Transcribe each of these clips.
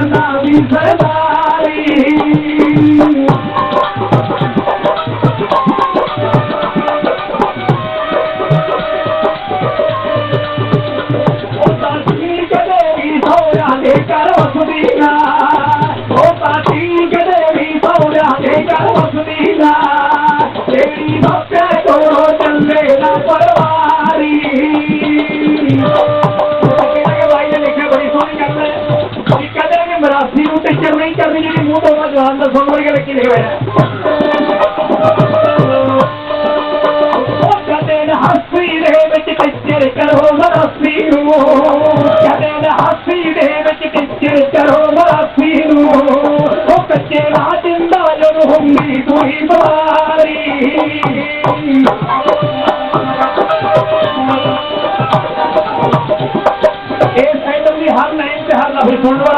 करो सुवी भे सु هاسي ڪچرو ڪڏهن هاسي ڪرو ڪچي هر نئي ته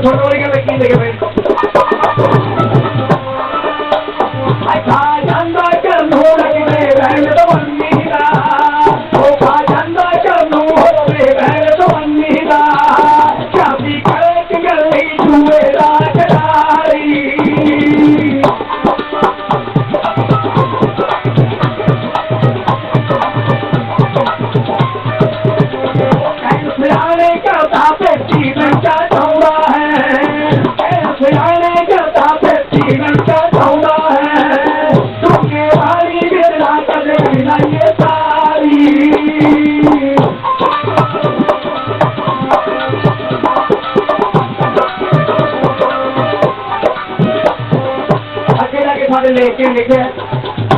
persona, oigan aquí, de que vengo. पद लेके लिखे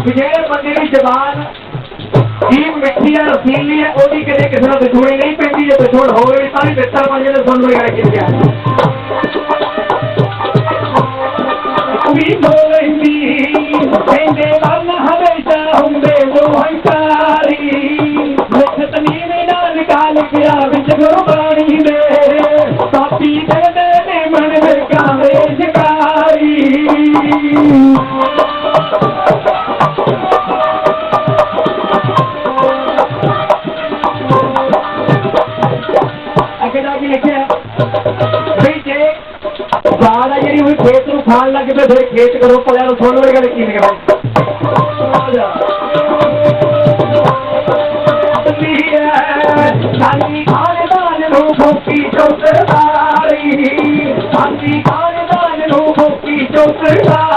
विजय बंदे जबान जी मिट्टी और रसीली है ओदी किसी किसी ने नहीं पैंती जो विछोड़ हो गई, सारी बिस्तर वाले ने सुन वगैरह की हमेशा होंगे वो हंकारी मुख तनी गुरु ਖਾਣ ਲੱਗ ਪਏ ਫਿਰ ਖੇਤ ਕਰੋ ਪਲਿਆਂ ਨੂੰ ਸੁਣ ਵਾਲੀ ਗੱਲ ਕੀ ਲਿਖਿਆ ਸਾਡੀ ਖਾਨਦਾਨ ਨੂੰ ਭੁੱਖੀ ਚੌਕਰਦਾਰੀ ਸਾਡੀ ਖਾਨਦਾਨ ਨੂੰ ਭੁੱਖੀ ਚੌਕਰਦਾਰੀ